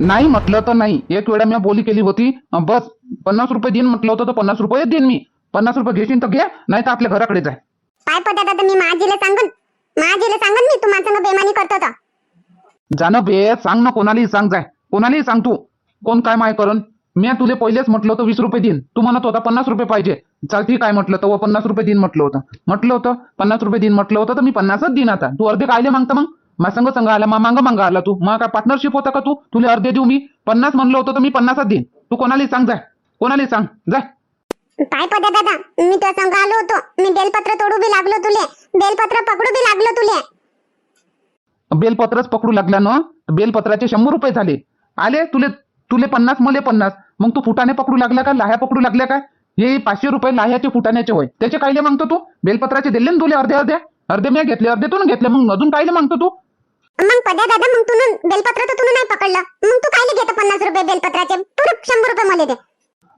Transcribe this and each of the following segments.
नाही म्हटलं तर नाही. एक वेळा मी बोली केली होती. बस पन्नास रुपये देईन म्हटलं होतं तर पन्नास रुपये देईन मी. पन्नास रुपये घेशील तर घे नाही तर आपल्या घराकडे जाय पाय पद्या दादा मी माझीला सांगन माझीला सांगन मी तुम्हा संग बेमानी करतो तर. जाणं बे सांग ना कोणालाही सांग जाय. कोणालाही सांग तू. कोण काय माय करण मी तुले पहिलेच म्हटलं होतं वीस रुपये देईन. तू म्हणत होता पन्नास रुपये पाहिजे. चल ठीक आहे म्हटलं तर पन्नास रुपये देईन म्हटलं होतं. म्हटलं होतं पन्नास रुपये देईन म्हटलं होतं तर मी पन्नासच देईन आता. तू अर्धे कायले मागता मग? मा संग संग आला मा मांग मांग आला तू. मग काय पार्टनरशिप होता का तू? तुला अर्धे देऊ मी. पन्नास म्हणलं होतं तर मी पन्नासच देईन. तू कोणालाही सांग जाय. कोणालाही सांग? जाय. पाय पद्या दादा? मी तुझ्या संग आलो होतो. मी बेलपत्र तोडू बी लागलो तुले. बेलपत्र पकडू बी लागलो तुले. बेलपत्रच पकडू लागला ना बेलपत्राचे शंभर रुपये झाले. आले तुले तुले पन्नास मले पन्नास. मग तू फुटाने पकडू लागला का? लाह्या पकडू लागल्या काय हे पाचशे रुपये लाह्याचे फुटाण्याचे होय. त्याचे कायले मागतो तू? बेलपत्राचे दिले ना तुले अर्धे अर्धे? अर्धे मी घेतले अर्धे तू घेतले. मग अजून कायले मागतो तू? मग पद्या दादा मग तू बेलपत्र तर तू नाही पकडलं. मग तू कायले घेतो पन्नास रुपये बेलपत्राचे? पुरे शंभर रुपये मला दे.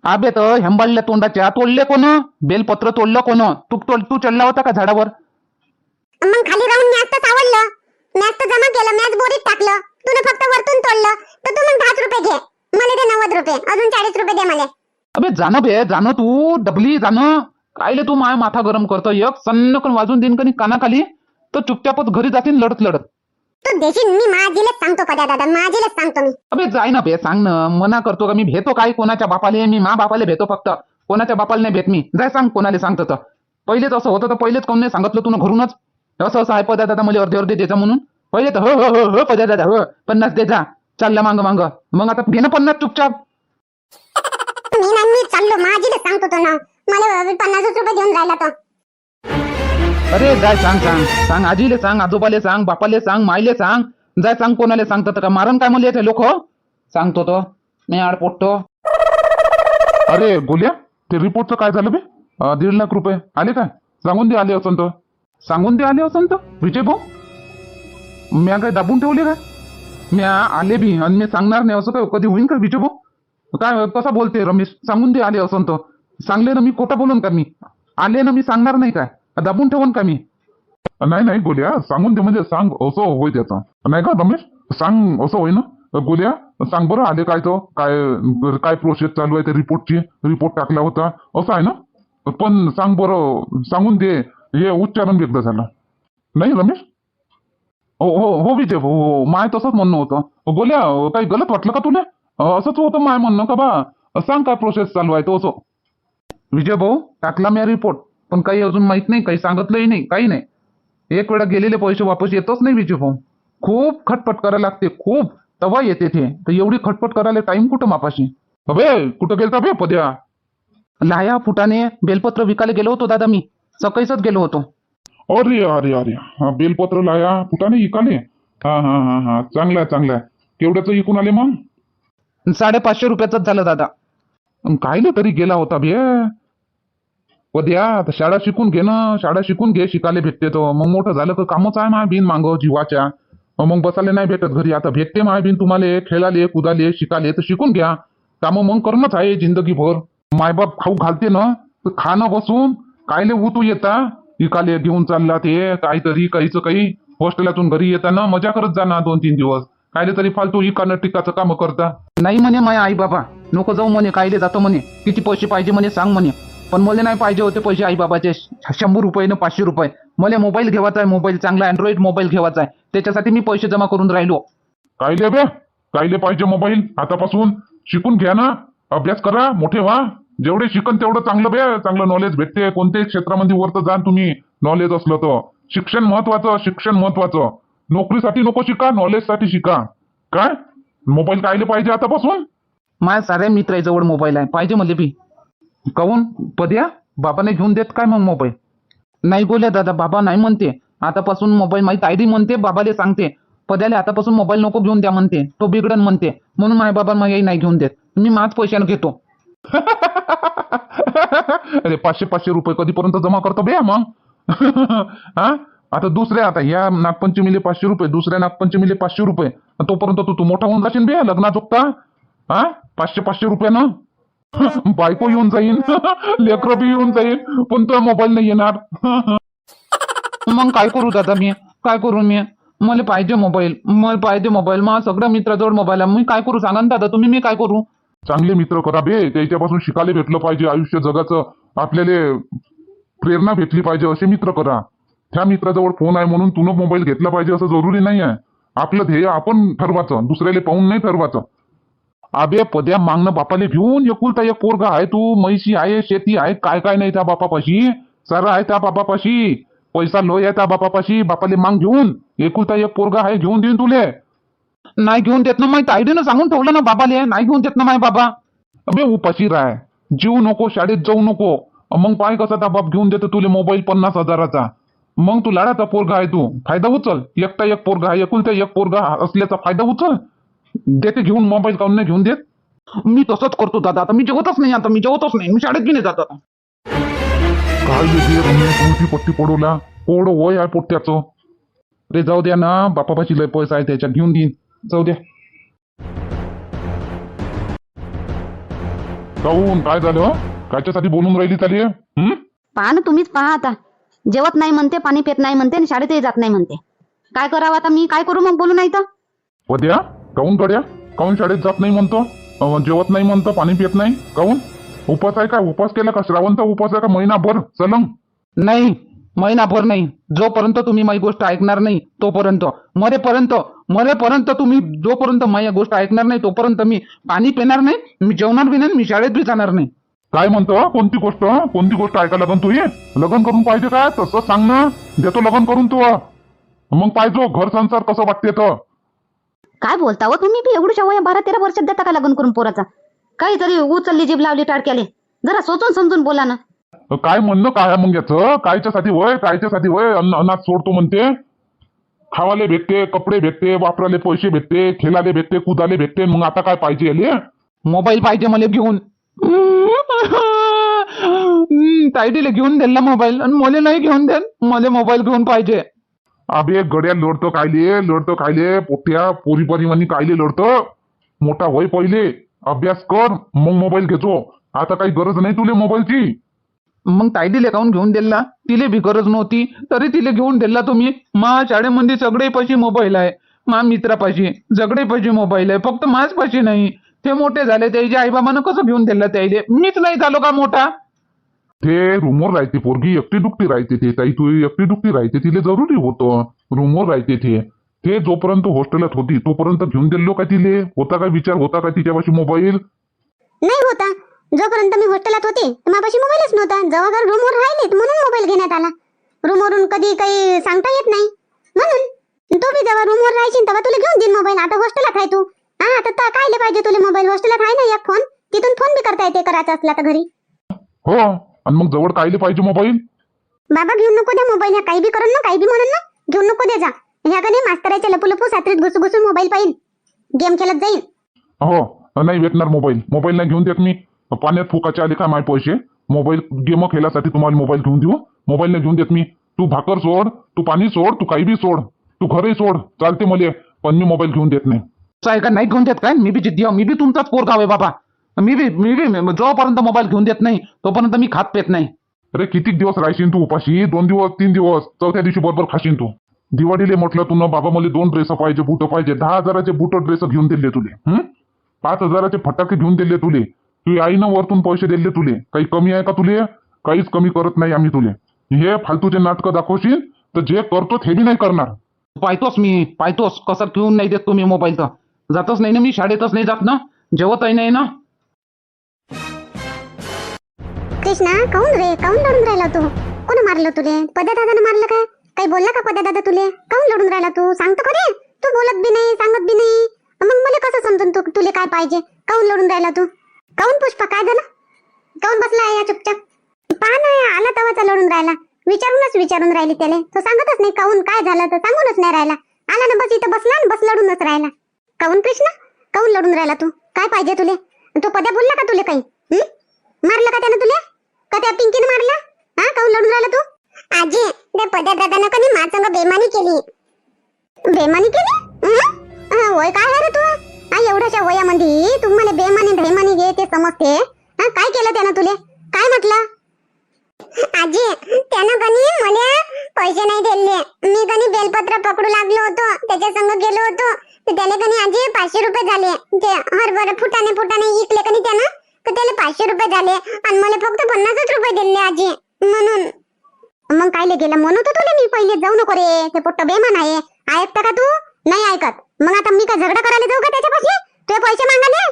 आबे तर हेंबाळल्या तोंडाच्या तोडले कोण? बेलपत्र तोडलं कोण? तू तोड- तू चढला होता का झाडावर? मग खाली राहून मॅच आवडलं. मॅच जमा केलं मॅच बोरीत टाकलं. तुने फक्त वरतून तोडलं तर तू मग दहाच रुपये घे. मला दे नव्वद रुपये. अजून चाळीस रुपये दे मला. अबे जाणं बे जाणं तू. डबली जाणं. कायले तू माया माथा गरम करतो? एक सन्नकन वाजून देईन कनी कानाखाली. तर चुपचापच घरी जातील लढत लढत. तू देशील मी माझीलाच सांगतो पद्या दादा? माझीलाच सांगतो मी. अबे जाय ना बे सांग ना. मना करतो का मी? भेटतो काय कोणाच्या बापाले? मी मा बापाले भेटतो फक्त. कोणाच्या बापाला नाही भेट मी. जाय सांग कोणाला सांगतो तर. पहिलेच असं होतं तर पहिलेच कोण नाही सांगितलं तुला घरूनच? असं असं आहे पद्या दादा मला अर्धे अर्धे द्यायचा म्हणून. पहिले तर हो हो हो हो पद्या दादा हो पन्नास दे जा चालला मांग मांग. मग आता घे ना पन्नास चुपचाप. मी नाही मी चाललो. माझीलाच सांगतो तो ना. मला पन्नासच रुपये देऊन राहिला तो. अरे जाय सांग सांग. सांग आजीले सांग आजोबाले सांग बापाले सांग मायले सांग. जाय सांग कोणाले सांगतात का? मारण काय म्हणले ते लोक? सांगतो तो. मी आड पोटतो. अरे गोल्या ते रिपोर्टचं काय झालं बे? अं, दीड लाख रुपये. आले काय? सांगून दे आले असंत तर. सांगून दे आले असंत तर. विजय भाऊ म्या काय दाबून ठेवले काय? म्या आले बी आणि मी सांगणार नाही असं काय? कधी होईन का विजय भाऊ? काय कसा बोलते रमेश? सांगून दे आले असंत तर. सांगले ना मी खोटं बोलून का मी? आले ना मी सांगणार नाही काय? दाबून ठेवून का मी? नाही नाही गोल्या सांगून दे म्हणजे सांग असं होय त्याचं. नाही का रमेश? सांग असं होय ना? गोल्या सांग बरं आले काय तो काय काय प्रोसेस चालू आहे त्या रिपोर्टची रिपोर्ट टाकला होता. असं आहे ना? पण सांग बरं सांगून दे. हे उच्चारण वेगळं झालं. नाही रमेश? हो हो हो विजय भाऊ हो, हो माय तसंच म्हणणं होतं. बोल्या काही गलत वाटलं का तुला? असंच होतं माय म्हणणं का बा? सांग काय प्रोसेस चालू आहे तो असं. विजय भाऊ टाकला मी रिपोर्ट पण काही अजून माहीत नाही काही सांगितलंही नाही काही नाही. एक वेळा गेलेले पैसे वापस येतच नाही विजय भाऊ खूप खटपट करायला लागते खूप. तवा येते ते. तर एवढी खटपट करायला टाइम कुठं मापाशी? अबे कुठं गेलता बे पद्या? लाया फुटाने बेलपत्र विकायला गेलो होतो दादा मी. सकाळीच गेलो होतो. अरे अरे अरे. हा बेलपत्र लाया फुटाने इकाले हा हा हा हा. चांगला आहे चांगला आहे. केवढ्याचं इकून आले मग? साडेपाचशे रुपयाचंच झालं दादा. अन कायले तरी गेला होता बे. उद्या आता शाळा शिकून घे ना शाळा शिकून घे शिकायला भेटते तो. मग मोठं झालं तर कामच आहे माय बिन मांग जीवाच्या. मग बसायला नाही भेटत घरी. आता भेटते माय बिन तुम्हाला खेळाले कुदाले शिकाले तर शिकून घ्या. कामं मग करणंच आहे जिंदगीभर. मायबाप खाऊ घालते ना तर खाणं बसून कायले उतू येता. इकाले घेऊन चालला ते काहीतरी काहीच काही. हॉस्टेलातून घरी येताना मजा करत जाणार दोन तीन दिवस. कायले तरी फालतू इकानं टिकाचं काम करता. नाही म्हणे माय आई बाबा. नको जाऊ म्हणे कायले जातो म्हणे. किती पैसे पाहिजे म्हणे सांग म्हणे. पण मला नाही पाहिजे होते पैसे आई बाबाचे शंभर रुपये न पाचशे रुपये. मला मोबाईल घ्यावाचा आहे मोबाईल चांगला अँड्रॉइड मोबाईल घ्यावाचा आहे. त्याच्यासाठी मी पैसे जमा करून राहिलो. कायले बे? कायले पाहिजे मोबाईल? आतापासून शिकून घ्या ना. अभ्यास करा मोठे व्हा. जेवढे शिकन तेवढं चांगलं बे. चांगलं नॉलेज भेटते. कोणत्याही क्षेत्रामध्ये वर तर जा तुम्ही नॉलेज असलं तर. शिक्षण महत्वाचं शिक्षण महत्वाचं. नोकरीसाठी नको शिका नॉलेजसाठी शिका. काय? मोबाईल कायले पाहिजे आतापासून? माझ्या साऱ्या मित्राजवळ मोबाईल आहे. पाहिजे मला बी. काहून पद्या बाबाने घेऊन देत काय मग मोबाईल नाही बोल्या दादा बाबा नाही म्हणते. आतापासून मोबाईल माहीत आयडी म्हणते बाबाले सांगते. पद्याला आतापासून मोबाईल नको घेऊन द्या म्हणते. तो बिघडन म्हणते. म्हणून माझ्या बाबा मग नाही घेऊन देत. मी माझ पैशानं घेतो. अरे पाचशे पाचशे रुपये कधीपर्यंत जमा करतो बे मग? हा? आता दुसऱ्या आता ह्या नागपंचमीले पाचशे रुपये दुसऱ्या नागपंचमीले पाचशे रुपये. तोपर्यंत तू तू मोठा होऊन जाशील बे लग्ना जोगता हा? पाचशे पाचशे रुपये ना बायको येऊन जाईन. लेकरं बी येऊन जाईन. पण तो मोबाईल नाही येणार. मग काय करू दादा मी? काय करू मी? मला पाहिजे मोबाईल. मला पाहिजे मोबाईल. मग सगळ्या मित्राजवळ मोबाईल आहे. मी काय करू? सांगा ना दादा तुम्ही मी काय करू? चांगले मित्र करा बे. त्याच्यापासून शिकायला भेटलं पाहिजे. आयुष्य जगाचं आपल्याला प्रेरणा भेटली पाहिजे. असे मित्र करा. त्या मित्राजवळ फोन आहे म्हणून तुनं मोबाईल घेतला पाहिजे असं जरुरी नाही आहे आपलं ध्येय आपण ठरवायचं. दुसऱ्याला पाहून नाही ठरवायचं. अबे पद्या मागणं बापाले घेऊन एकुलता एक पोरगा आहे तू म्हैशी आहे शेती आहे काय काय नाही त्या बापापाशी. सारं आहे त्या बापापाशी. पैसा लोय आहे त्या बापापाशी. बापाले मांग घेऊन एकुलता एक पोरगा आहे घेऊन देईन तुले. नाही घेऊन देत ना माहिती ताईडीनं सांगून ठेवलं ना बाबाले. नाही घेऊन देत ना माय बाबा. अबे उपाशी राय. जीव नको शाळेत जाऊ नको. मग पाय कसा त्या बाप घेऊन देतो तुले मोबाईल पन्नास हजाराचा. मग तू लाडाचा पोरगा आहे तू. फायदा उचल. एकटा एक पोरगा आहे एकुलता एक पोरगा असल्याचा फायदा उचल. देते घेऊन मोबाईल काऊन नाही घेऊन देत. मी तसंच करतो दादा. आता मी जेवतच नाही आता मी जेवतच नाही. मी शाळेत बी नाही जात आता काय उलटी पट्टी पडवला? पोड वय आहे पोट्ट्याचं. रे जाऊ द्या ना बापापाशी लय पैसा आहे त्याच्यात. घेऊन देईन. जाऊ द्या. काऊन? काय झालं कायच्यासाठी बोलून राहिली चाली हम्म पहा ना तुम्हीच पहा आता. जेवत नाही म्हणते पाणी पित नाही म्हणते आणि शाळेतही जात नाही म्हणते. काय करावं आता मी? काय करू मग? बोलू नाही तर. काऊन गड्या? काऊन शाळेत जात नाही म्हणतो? जेवत नाही म्हणतो पाणी पित नाही? काऊन? उपास आहे का उपास केला का? श्रावणचा उपास आहे का? महिनाभर? चलंग नाही महिनाभर नाही. जोपर्यंत तुम्ही माझी गोष्ट ऐकणार नाही तोपर्यंत. मरेपर्यंत मरेपर्यंत तुम्ही जोपर्यंत माझी गोष्ट ऐकणार नाही तोपर्यंत मी पाणी पिणार नाही मी जेवणार बी नाही मी शाळेत बी जाणार नाही. काय म्हणतो? कोणती गोष्ट? कोणती गोष्ट ऐकायला लागन तू ये लग्न करून पाहिजे काय? तसं सांग ना. देतो लग्न करून तू. मग पाहिजो घर संसार कसं वाटते तर काय बोलता हो तुम्ही बी एवढ्या वया बारा तेरा वर्षात देता का लग्न करून पोराचा? काहीतरी उचलली जीभ लावली टाळक्याले जरा सोचून समजून बोला ना. काय म्हणणं काय मग याचं? कायच्यासाठी वय? कायच्यासाठी वय? अन्न अनाथ सोडतो म्हणते. खावाले भेटते कपडे भेटते वापराले पैसे भेटते खेळाले भेटते कुदाले भेटते. मग आता काय पाहिजे याले? मोबाईल पाहिजे मला घेऊन. ताईडीला घेऊन दिला मोबाईल. आणि मला नाही घेऊन देन मला मोबाईल घेऊन पाहिजे. अबे गड्या लोडतो कायले लोडतो कायले पोट्या पोरी परिवानी कायले लोडतो. मोठा होय पहिले. अभ्यास कर मग मोबाईल घेतो. आता काही गरज नाही तुले मोबाईलची मग ताईडीले काऊन घेऊन दिला. तिले बी गरज नव्हती. तरी तिले घेऊन दिला तुम्ही. मा शाळेमध्ये सगळे पैसे मोबाईल आहे. मा मित्रापाशी सगळे पैसे मोबाईल आहे. फक्त माझ पैसे नाही. ते मोठे झाले त्याच्या आईबाबानं कसं घेऊन दिला त्याईले मीच नाही झालो का मोठा? ते रूमवर राहते पोरगी एकटी दुकटी राहते ते. ताई तू एकटी दुकटी राहते तिले जरुरी होतं. रूमवर राहते ते. ते जोपर्यंत हॉस्टेलात होती तोपर्यंत घेऊन दिलो का तिले? होता काय विचार? होता का तिच्यापाशी मोबाईल नाही होता. जोपर्यंत मी हॉस्टेलात होते माझ्यापाशी मोबाईलच नव्हता. जेव्हा घर रूमवर राहिलेत म्हणून मोबाईल घेण्यात आला. रूमवरून कधी काही सांगता येत नाही. म्हणून तो बी जेव्हा रूमवर राहायची तेव्हा तुला घेऊन देईन मोबाईल आता हॉस्टेलात आहे तू. हा आता कायले पाहिजे तुला मोबाईल हॉस्टेलात आहे ना एक फोन तिथून फोन बी करता येते करायचा असला तर घरी. हो. आणि मग जवळ कायले पाहिजे मोबाईल बाबा घेऊन नको द्या मोबाईल ह्या काही बी करून ना काही बी म्हणून ना घेऊन नको दे जा. ह्या कधी मास्तराच्या लपू लपू सात्रीत घुसू घुसून मोबाईल पाहिजे गेम खेळत जाईल हो नाही भेटणार मोबाईल मोबाईल नाही घेऊन देत मी. पाण्यात फुकाचे आले का माय पैसे? मोबाईल गेम खेळासाठी तुम्हाला मोबाईल घेऊन देऊ. मोबाईल नाही घेऊन देत मी. तू भाकर सोड तू पाणी सोड तू काही बी सोड. तू घरही सोड. चालते मले. पण मी मोबाईल घेऊन देत नाही. का? नाही घेऊन देत काय? मी बी जिद्दी आहे. मी बी तुमचाच पोरगाव आहे बाबा. मी बी मी बी जोपर्यंत मोबाईल घेऊन देत नाही तोपर्यंत मी खात पेत नाही. अरे किती दिवस राहशील तू उपाशी? दोन दिवस तीन दिवस चौथ्या दिवशी बरोबर खाशील तू. दिवाळीले म्हटलं तू ना बाबा मला दोन ड्रेस पाहिजे बुट पाहिजे. दहा हजाराचे बुट ड्रेस घेऊन दिले तुले हं? पाच हजाराचे फटाके घेऊन दिले तुले. तू आईनं वरतून पैसे दिले तुले. काही कमी आहे का तुले? काहीच कमी करत नाही आम्ही तुले. हे फालतूचे नाटकं दाखवशील तर जे करतो ते बी नाही करणार. पाहतोस मी पाहतोस. कसं घेऊन नाही देत तुम्ही मोबाईल तर जातच नाही ना मी शाळेतच नाही जात ना? जेवतही नाही ना? कृष्णा काऊन रे? काऊन लढून राहिला तू? कोण मारलं तुले? पद्या दादानं मारलं काय काही बोलला का पद्या दादा तुले? काऊन लढून राहिला तू? सांगतो खरे तू बोलत बी नाही सांगत बी नाही. मग मला कसं समजून तू तुले काय पाहिजे? काऊन लढून राहिला तू? काऊन पुष्पा? काय झालं? काऊन बसला या चुपचाप? पहा ना आला तवाचा लढून राहिला. विचारूनच विचारून राहिली त्याले. तो सांगतच नाही काऊन काय झालं तर सांगूनच नाही राहिला. आला ना बस इथं बसला बस लढूनच राहिला. काऊन कृष्णा? काऊन लढून राहिला तू? काय पाहिजे तुले? तो पद्या बोलला का तुले काही? मारलं का त्यानं तुले? का त्या पिंकीनं मारला? हा काऊन लढून राहिला तू? आजी त्या पद्या दादानं कधी माझ्या बेमानी केली? बेमानी केली? हं? वय काय आहे रे तू? हा एवढ्याच्या वयामध्ये तुम्हाला बेमानी धैमानी घे ते समजते. हा काय केलं त्यानं तुले? काय म्हटलं? आजी त्यानं कनी मला पैसे नाही दिले. मी कधी बेलपत्र पकडू लागलो होतो. त्याच्या संग गेलो होतो. तर त्याला कधी आजी पाचशे रुपये झाले. ते हरभर फुटाने फुटाने इकले कणी त्यानं. तर त्याला पाचशे रुपये झाले आणि मला फक्त पन्नासच रुपये दिले आजी. म्हणून. मग कायले गेलं? म्हणून होतो मी पहिले जाऊ नको रे ते पोट्ट बेमान आहे. ऐकता का तू? नाही ऐकत. मग आता मी काय झगडा करायला जाऊ का त्याच्यापाशी? तुझे पैसे मागाले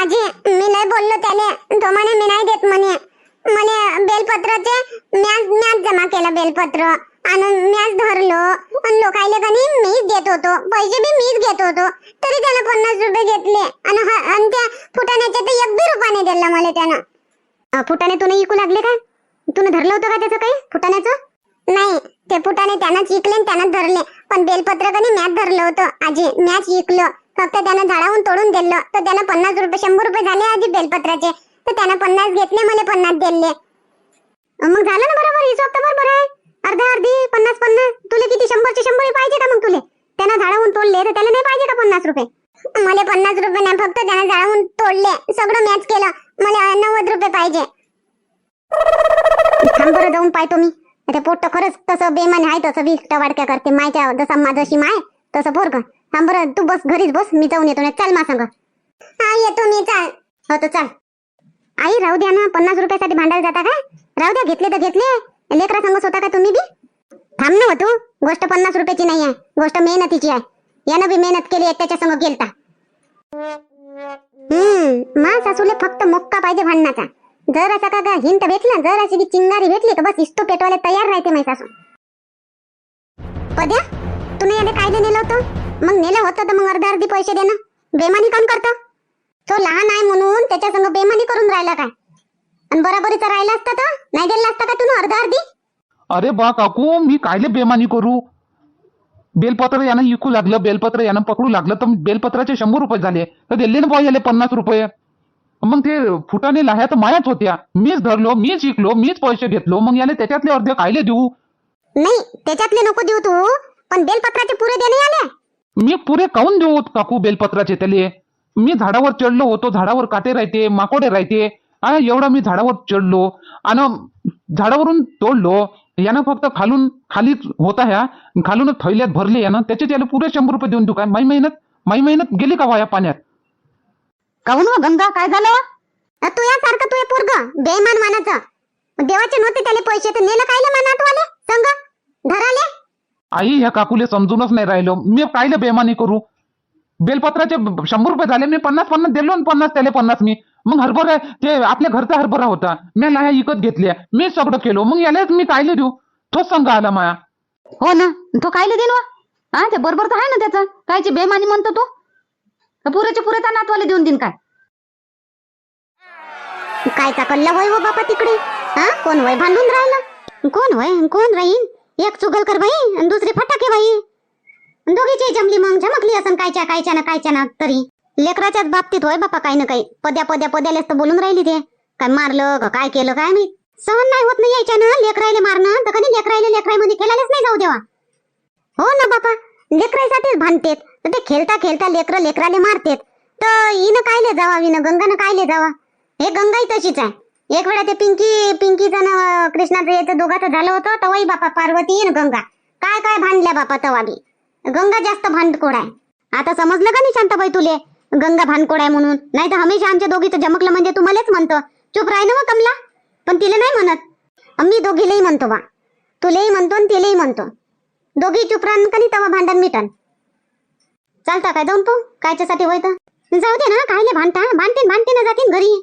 आजी मी नाही बोललो त्याले. तो म्हणे मी नाही देत म्हणे. म्हणे बेलपत्राचे म्याज म्याज जमा केलं बेलपत्र. आणि म्याज धरलो. आणि लोकायले कनी मीच देत होतो. पैसे बी मीच घेत होतो. तरी त्यानं पन्नास रुपये घेतले. आणि आणि त्या फुटाण्याचे तर एक बी रुपयाने दिला मला त्यानं. फुटाने फुटाणे तुने इकू लागले का? तुने धरलं होतं का त्याचं काही फुटाण्याचं? नाही. ते फुटाने त्यानंच इकले आणि त्यानंच धरले. पण बेलपत्र कनी मॅच धरलं होतं. आजी मॅच इकलं. फक्त त्यानं झाडावून तोडून दिलं. तर त्यानं पन्नास रुपये शंभर रुपये झाले आजी बेलपत्राचे. तर त्यानं पन्नास घेतले मला पन्नास दिले. मग झालं ना बरोबर? हिशोब तर बरोबर आहे. अर्धा अर्धी पन्नास पन्नास. तुला किती? शंभरचे शंभर पाहिजे का मग तुले? त्यानं झाडावून तोडले तर त्याला नाही पाहिजे का पन्नास रुपये? मला पन्नास रुपये नाही फक्त त्यानं झाडावून तोडले. सगळं मॅच केलं. मला नव्वद रुपये पाहिजे. थांब बरं जाऊन पाहतो मी. ते पोट्ट खरंच तसं बेमान आहे तसं विकटा वाडक्या करते. मायच्या जसा माझ्याशी माय तसं पोरग. थांब बरं तू बस घरीच बस. मी जाऊन येतो. ना चल मा सांग. हा येतो मी चाल. हो तर चाल. आई राहू द्या ना. पन्नास रुपयासाठी भांडायला जाता का राहू द्या घेतले तर घेतले. लेकरा सांगत होता का तुम्ही बी? थांब ना हो तू. गोष्ट पन्नास रुपयाची नाही आहे गोष्ट मेहनतीची आहे. यानं बी मेहनत केली आहे त्याच्या संग गेलता. हम्म मा सासूले फक्त मोक्का पाहिजे भांडणाचा. जर असा का हिंट भेटला? जर अशी बी चिंगारी भेटली तर बस इस्तो पेटवायला तयार राहते माहिती सासू. पद्या तुम्ही याला कायदे नेलं होतं? मग नेलं होतं तर मग अर्धा अर्धी पैसे देणं. बेमानी काम करतो? तो लहान आहे म्हणून त्याच्या संग बेमानी करून राहिला काय? आणि बराबरीचा राहिला असता तर? नाही दिला असता का तू अर्धा अर्धी? अरे बा काकू मी कायले बेमानी करू? बेलपत्र यानं इकू लागलं बेलपत्र यानं पकडू लागलं तर बेलपत्राचे शंभर रुपये झाले. तर दिले ना बा याले पन्नास रुपये. मग ते फुटाने लाह्या तर मायाच होत्या. मीच धरलो मीच शिकलो मीच पैसे घेतलो मग याले त्याच्यातले अर्धे कायले देऊ? नाही त्याच्यातले नको देऊ तू पण बेलपत्राचे पुरे देणे आले मी पुरे काऊन देऊ काकू बेलपत्राचे त्याले? मी झाडावर चढलो होतो झाडावर काटे राहते माकोडे राहते. आ, एवढा मी झाडावर चढलो आणि झाडावरून तोडलो. यानं फक्त खालून खालीच होता ह्या खालूनच थैल्यात भरले यानं. त्याचे त्याला पुरे शंभर रुपये देऊन देऊ काय माई मेहनत? माई मेहनत गेली का वाया पाण्यात? काहून हो गंगा? काय झालं अ, तू यासारखं तू हे पोरग बेमान मानाचं. देवाचे नव्हते त्याले पैसे तर नेलं कायले मानात वाले संग? धराले? आई ह्या काकूले समजूनच नाही राहिलो. मी कायले बेमानी करू? बेलपत्राचे शंभर रुपये झाले मी पन्नास पन्नास दिलो आणि पन्नास त्याले पन्नास मी. मग हरभरा ते आपल्या घरचा हरभरा होता. मी लाया विकत घेतल्या. मी सगळं केलो. मग यालाच मी कायले देऊ. तोच संघ आला माया. हो ना. तो कायले देईन वा? हा ते बरोबर तर आहे ना त्याचं. कायची बेमानी म्हणतो तू? तर पुरेचे पुरे त्या नातवाले देऊन देईन काय? काय चाकल्ला होय हो बापा तिकडे? हा? कोण वय भांडून राहिला? कोण वय? कोण राहील एक चुगलकर बाई आणि दुसरी फटाके बाई. दोघीची जमली मग झमकली असं कायच्या कायच्या ना कायच्या ना तरी. लेकराच्याच बाबतीत होय बापा काही ना काही. पद्या पद्या पद्यालेच तर बोलून राहिली ते. काय मारलं का काय केलं काय नाही सहन नाही होत नाही यायच्यानं लेकरायले मारणं. तर कधी लेकरायले लेकरायमध्ये खेळायलाच नाही जाऊ देवा. हो ना बापा लेकरायसाठीच भांडतेत. तर ते खेळता खेळता लेकर लेकराले मारतेत. तर हिनं कायले जावा हिनं गंगानं कायले जावा? हे गंगाही तशीच आहे. एक वेळा ते पिंकी पिंकीचं ना कृष्णाचं याचं दोघाचं झालं होतं तवाही बापा पार्वती न गंगा. काय काय भांडल्या बापा तवा बी? गंगा जास्त भांडकोड आहे. आता समजलं का नाही शांताबाई तुले? गंगा भांडकोड आहे म्हणून. नाही तर हमेशा आमच्या दोघीचं जमकलं म्हणजे तुम्हालाच म्हणतो. चुप राह ना कमला. पण तिला नाही म्हणत. मी दोघीलाही म्हणतो बा. तुलाही म्हणतो आणि तिलाही म्हणतो. दोघी चुप राहून कधी तवा भांडण मिटन. चालता काय जाऊन तू? कायच्यासाठी होय तर? जाऊ दे ना कायले भांडता? भांडतीन भांडतीन जातीन घरी.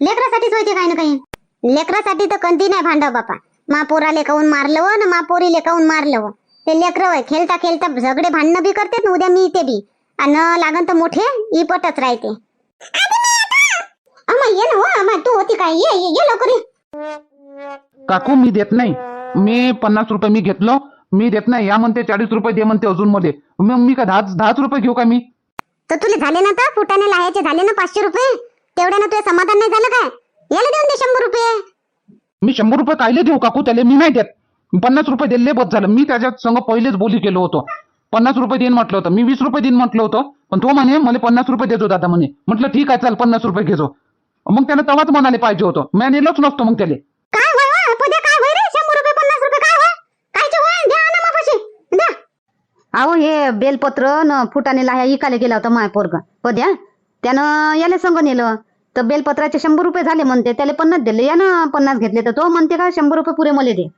लेकरासाठीच होते काही ना काही. लेकरासाठी तर कधी नाही भांडव बापा. मा पोराले काऊन मारलं व ना मा पोरीले काऊन मारलं व ते लेकर खेळता खेळता झगडे भांडणं बी करते ना उद्या मी ते बी. आणि लागन तर मोठे इपटच राहते. ये ना हो तू होती काय? ये ये ये लवकर ये. काकू मी देत नाही. मी पन्नास रुपये मी घेतलो मी देत नाही. या म्हणते चाळीस रुपये दे म्हणते अजून मध्ये. मग मी का दहा दहाच रुपये घेऊ का मी? तर तुले झाले ना तर? फुटाने लायाचे झाले ना पाचशे रुपये? तेवढ्यानं तुझे समाधान नाही झालं काय? याला देऊन दे शंभर रुपये. मी शंभर रुपये कायले देऊ काकू? त्याला मी नाही देत. पन्नास रुपये दिले बस झालं. मी त्याच्यात संग पहिलेच बोली केलो होतो. पन्नास रुपये देईन म्हटलं होतं. मी वीस रुपये देईन म्हटलं होतं. पण तो म्हणे मला पन्नास रुपये देतो दादा म्हणे. म्हटलं ठीक आहे चाल पन्नास रुपये घेतो मग त्यानं तेव्हाच म्हणाले पाहिजे होतं. मी नेलोच नसतो मग त्याला. काय होय होय? पद्या काय होय रे? शंभर रुपये पन्नास रुपये काय होय? कायचे अहो हे बेलपत्र न फुटाने लाह्या इकायला गेला होता माय पोरग. पद्या त्यानं याला संग नेलं. तर बेलपत्राचे शंभर रुपये झाले म्हणते. त्याला पन्नास दिले. यानं पन्नास घेतले. तर तो म्हणते का शंभर रुपये पुरे मला दे.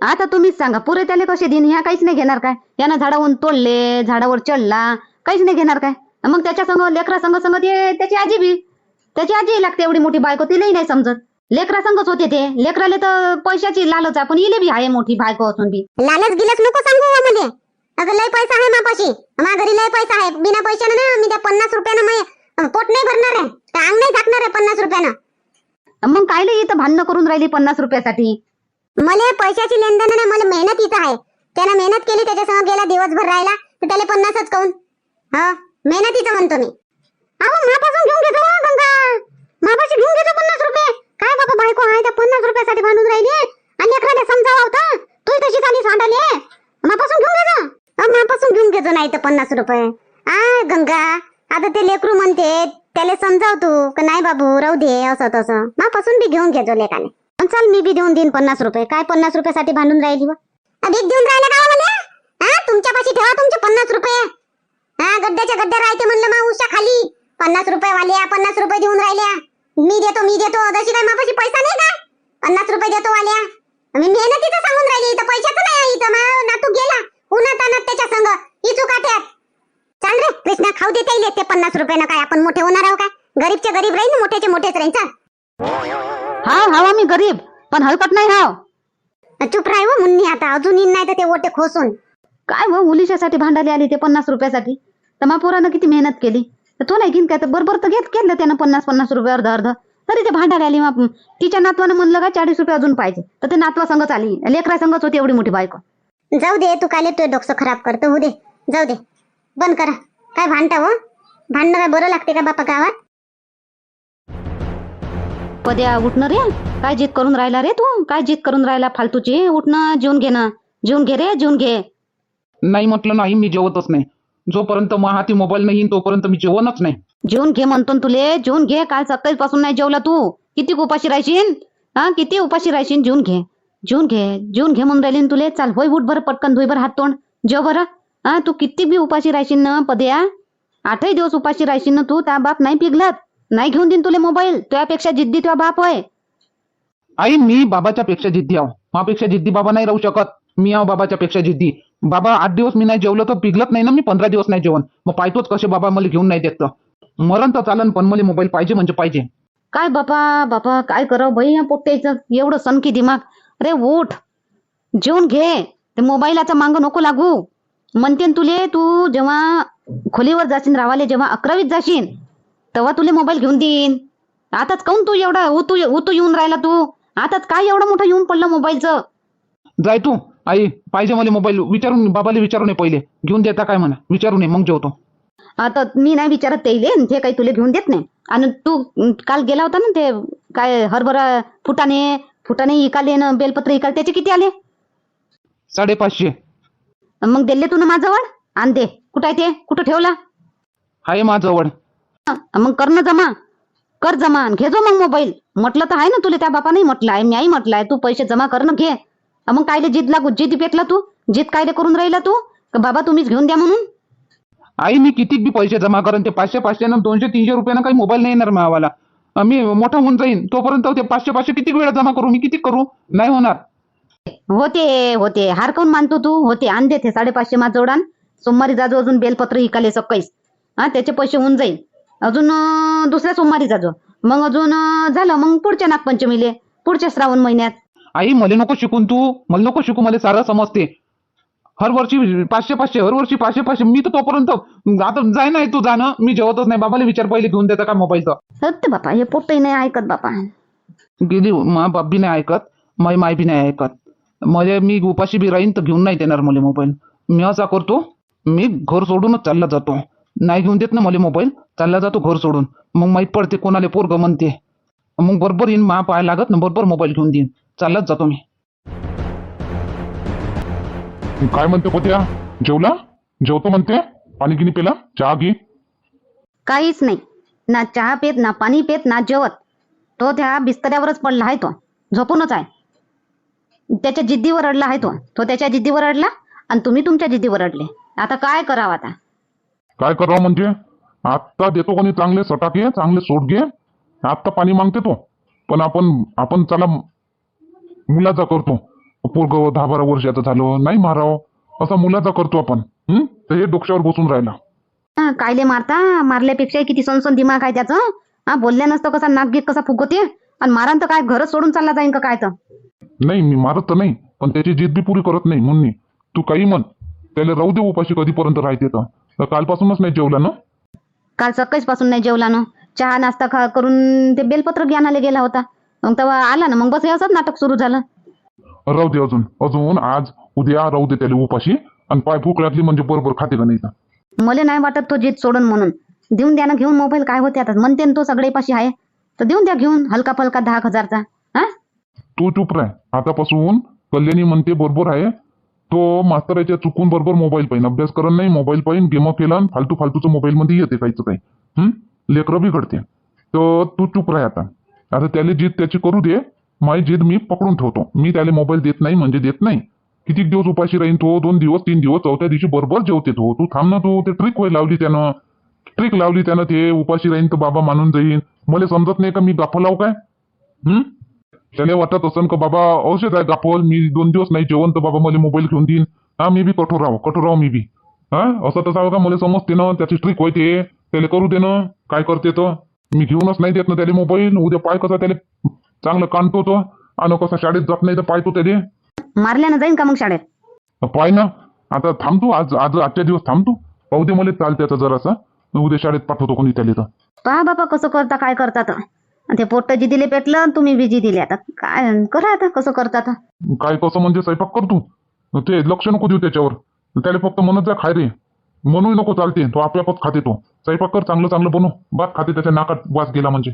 आता तुम्हीच सांगा पुरे त्याला कसे देईन? ह्या काहीच नाही घेणार काय? यानं झाडावरून तोडले झाडावर चढला काहीच नाही घेणार काय? मग त्याच्या संग लेकरा संग संग ते त्याची आजी बी. त्याची आजी लागते एवढी मोठी बायको तिलाही नाही समजत. लेकरा संगच होते ते. लेकराले तर पैशाची लालच आहे पण इले बी आहे मोठी बायको असून बी. लालच गिलच नको सांगू बा अगं लय पैसा आहे मापाशी. मा घरी लय पैसा आहे. बिना पैशानं ना मी त्या पन्नास रुपयानं मै पोट नाही भरणार आहे. अंग नाही झाकणार आहे पन्नास रुपयानं. मग कायले इथं भांडणं करून राहिली पन्नास रुपयासाठी? मला पैशाची लेनदेन नाही मला मेहनतीचं आहे. त्यानं मेहनत केली त्याच्यासमोर गेला दिवसभर राहिला तर त्याला पन्नासच काऊन? हा? मेहनतीचं म्हणतो मी. अहो मापासून घेऊन घेतो गंगा. मापाशी घेऊन घेतो पन्नास रुपये. काय बाबा बायको आहे त्या पन्नास रुपयासाठी बांधून राहिली? आणि एखाद्या समजावा होता? तू तशी झाली सांडाली मापासून घेऊन घेतो. अहो, मापासून घेऊन घेतो नाही तर पन्नास रुपये. आ गंगा आता ते लेकरू म्हणते त्याला समजाव तू. का नाही बाबू राहू दे असं तसं. मापासून बी घेऊन घेतो लेकाने चल मी बी देऊन देईन पन्नास रुपये. काय पन्नास रुपयासाठी भांडून राहिली बा अधिक देऊन राहिले का म्हणे? हा? तुमच्यापाशी ठेवा तुमचे पन्नास रुपये. हा गड्ड्याच्या गड्ड्या राहते म्हणलं मा उषा खाली. पन्नास रुपये वाल्या पन्नास रुपये देऊन राहिल्या. मी देतो मी देतो. जशी काय मापाशी पैसा नाही का? पन्नास रुपये देतो वाल्या मी मेहनतीचं सांगून राहिली इथं पैशाचं नाही इथं. मा नातू गेला उन्हात आणत त्याच्या संग. इचू काट्यात चाल रे कृष्णा खाऊ देता येईल ते पन्नास रुपयानं काय आपण मोठे होणार आहो का? गरीबचे गरीब राहील मोठ्याचे मोठेच राहील चाल. हाव हाव आम्ही गरीब पण हलकट नाही हाव. चुप राह हो मुन्नी आता अजून येईन नाही तर ते ओटे खोसून. काय व उलिशासाठी भांडायला आली ते पन्नास रुपयासाठी? तर मग पोरानं किती मेहनत केली? तर तो नाही घेईन काय? तर बरोबर तर घेत घेतलं त्यानं पन्नास पन्नास रुपये अर्ध अर्ध. तरी ते भांडायला आली मग तिच्या नातवानं म्हणलं का चाळीस रुपये अजून पाहिजे. तर ते नातवा संगच आली. लेकरा संगच होती एवढी मोठी बायको. जाऊ दे तू काले तू डोकं खराब करतो हो दे. जाऊ दे. बंद करा. काय भांडता हो? भांडणं काय बरं लागते का बापा गावात? पद्या उठणं रे? काय जिद करून राहिला रे तू? काय जिद करून राहिला फालतूची? उठणं जेवून घे ना जेवून घे रे जेवून घे. नाही म्हटलं नाही मी जेवतच नाही. जोपर्यंत मग हाती मोबाईल नाही येईन तोपर्यंत मी जेवणच नाही. जेवून घे म्हणतो ना तुले. जेवून घे. काल सकाळपासून नाही जेवला तू. किती उपाशी राहशील हा किती उपाशी राहशील जेवून घे. जेवून घे. जेवून घे म्हणून राहिली ना तुले. चाल होय उठ बरं पटकन धुई बरं हात तोंड. जेव बरं. हा तू किती बी उपाशी राहशील ना पद्या आठही दिवस उपाशी राहशील ना तू. त्या बाप नाही पिघलत. नाही घेऊन देईन तुले मोबाईल. तुझ्यापेक्षा जिद्दी तुझा बाप होय. आई मी बाबाच्या पेक्षा जिद्दी आहो. मापेक्षा जिद्दी बाबा नाही राहू शकत. मी आहो बाबाच्या पेक्षा जिद्दी. बाबा आठ दिवस मी नाही जेवलो तर पिघलत नाही ना मी? पंधरा दिवस नाही जेवण. मग पाहतोच कसे बाबा मला घेऊन नाही देत तर. मरण तर चालन पण मला मोबाईल पाहिजे म्हणजे पाहिजे. काय बापा बापा काय करावं बाई या पोट्याचं एवढं सनकी दिमाग. अरे उठ. जेवून घे. ते मोबाईलाचा मांग नको लागू. म्हणते तुले तू जेव्हा खोलीवर जाशील रावाले जेव्हा अकरावीत जाशील तेव्हा तुले मोबाईल घेऊन देईन. आताच काऊन तू एवढा उतू उतू येऊन राहिला तू? आताच काय एवढं मोठं येऊन पडलं मोबाईलचं? जाय तू. आई पाहिजे मला मोबाईल. विचारून बाबाला विचारून ये पहिले. घेऊन देता काय म्हणा. विचारून ये मग जेवतो. आता मी नाही विचारत ते इले, ते काही तुले घेऊन देत नाही. आणि तू अं, काल गेला होता ना ते काय हरभरा फुटाने फुटाने इकाले ना बेलपत्र इकाले त्याचे किती आले? साडेपाचशे. मग दिले तू ना माझ्याजवळ आण दे. कुठं आहे ते? कुठं ठेवला? आहे माझ्याजवळ मग कर ना जमा. कर जमा आणि घे जो मग मोबाईल. म्हटलं तर आहे ना तुला त्या बापाने म्हटलं आहे मीही म्हटलंय तू पैसे जमा कर ना घे. मग कायले जिद लागू जिद पेटला तू? जिद कायले करून राहिला तू? का बाबा तुम्हीच घेऊन द्या म्हणून? आई मी किती बी पैसे जमा करेन ते पाचशे पाचशे ना दोनशे तीनशे रुपयानं काही मोबाईल नाही येणार मावाला. मी मोठा होऊन जाईन तोपर्यंत ते पाचशे पाचशे किती वेळा जमा करू? मी किती करू? नाही होणार. होते होते. हार काऊन मानतो तू? होते आण दे ते साडेपाचशे माझं आण सोमवारी जाजो अजून बेलपत्र इकाले सकाळीच. हा त्याचे पैसे होऊन जाईल अजून दुसऱ्या सोमवारी जाजो मग अजून झालं. मग पुढच्या नागपंचमीले पुढच्या श्रावण महिन्यात. आई मला नको शिकून तू. मला नको शिकू. मला सारं समजते. हर वर्षी पाचशे पाचशे हर वर्षी पाचशे पाचशे. मी तर तोपर्यंत आता जाय नाही तू जाणं. मी जेवतच नाही. बाबाला विचार पहिले घेऊन देता का मोबाईल तर सत्य बापा हे पोटही नाही ऐकत बापा. गेली मा बाप बी नाही ऐकत. माई माय बी नाही ऐकत. म्हणजे मी उपाशी बी राहीन तर घेऊन नाही देणार मला मोबाईल. मी असा करतो मी घर सोडूनच चालला जातो. नाही घेऊन देत ना मला मोबाईल चालला जातो घर सोडून. मग माहीत पडते कोणाला पोरग म्हणते. मग बरोबर येईन मा पाय लागत ना बरोबर मोबाईल घेऊन देईन. चाललाच जातो मी. काय म्हणते पोत्या? जेवला? जेवतो म्हणते? पाणी गिनी पेला? चहा घे. काहीच नाही. ना चहा पेत ना पाणी पेत ना जेवत. तो त्या बिस्तऱ्यावरच पडला आहे तो. झोपूनच आहे. त्याच्या जिद्दीवर अडला आहे तो. तो त्याच्या जिद्दीवर अडला आणि तुम्ही तुमच्या जिद्दीवर अडले. आता काय करावं आता? काय करावं म्हणजे आत्ता देतो कोणी चांगले सटाके चांगले सोडगे आत्ता पाणी मागते तो. पण आपण आपण चला मुलाचा करतो. पोरग दहा बारा वर्षाचं झालं नाही मारावं. असा मुलाचा करतो आपण. हं? तर हे डोक्यावर बसून राहिला. कायले मारता? मारल्यापेक्षा किती सनसन दिमाग आहे त्याचं? हा बोलल्या नसतं कसा नाक गीत कसा फुगवते? आणि मारण तर काय घरच सोडून चालला जाईन का काय तर? नाही मी मारत तर नाही. पण त्याची जिद बी पुरी करत नाही म्हणून तू काही म्हण. त्याला राहू दे उपाशी कधीपर्यंत राहते तर. तर कालपासूनच नाही जेवला ना? काल सकाळीच पासून नाही जेवला ना. चहा नाश्ता खा करून ते बेलपत्र ज्ञानाला गेला होता. मग तेव्हा आला ना. मग बस हे असंच नाटक सुरू झालं. राहू दे अजून. अजून आज उद्या राहू दे त्याला उपाशी. आणि पाय भूक लागली म्हणजे बरोबर खाते का नाही मला नाही वाटत तो जीत सोडून म्हणून. देऊन द्या ना घेऊन मोबाईल काय होते आता. म्हणते ना तो सगळे पाशी आहे. तर देऊन द्या घेऊन हलका फलका दहा एक हजारचा. हा? तू चुप राह. आतापासून कल्याणी म्हणते बरोबर आहे. तो मास्तराच्या चुकून बरोबर मोबाईल पाहिजे अभ्यास करत नाही मोबाईल पाहिजे गेम केला फालतू फालतूचं मोबाईल मध्ये येते काहीच काही. हं? लेकरं बिघडते. तर तू चुप राह आता. आता त्याला जिद त्याची करू दे. माझी जिद मी पकडून ठेवतो. मी त्याला मोबाईल देत नाही म्हणजे देत नाही. किती दिवस उपाशी राहीन तो? दोन दिवस तीन दिवस चौथ्या दिवशी बरोबर जेवते तो. तू थांब ना तू. ते ट्रिक होय लावली त्यानं. ट्रिक लावली त्यानं ते. उपाशी राहीन तर बाबा मानून जाईन. मला समजत नाही का मी गाफा लावू काय? हम्म त्याला वाटत असन का बाबा औषध आहे गाफल मी दोन दिवस नाही जेवण तर बाबा मला मोबाईल घेऊन देईन. हा मी बी कठोर राहो कठोर राहो मी बी. हा असं तसं का मला समजते ना त्याची ट्रिक होय ते. त्याला करू दे ना काय करते तर मी घेऊनच नाही देत ना त्याला मोबाईल उद्या पाय कसा त्याला चांगलं काढतो तो. आणि कसा शाळेत जात नाही तर पाहतो त्याला. मारल्यानं जाईन का मग शाळेत? पाय ना. आता थांबतो आज आज आजच्या दिवस थांबतो. पाहू दे मला चालते आता जरासा. उद्या शाळेत पाठवतो कोणी त्याला तर. पहा बाबा कसं करता काय करता तर. ते पोट्ट जी दिले पेटलं तुम्ही बिजी दिले. आता काय करा आता? कसं करता आता? काय कसं म्हणजे स्वयंपाक कर तू. ते लक्ष नको देऊ त्याच्यावर. त्याला फक्त म्हणत जा खाय रे. म्हणून नको चालते. तो आपल्यापत खाते तो. स्वयंपाक कर चांगलं चांगलं बनू भात खाते त्याच्या नाकात वास गेला म्हणजे.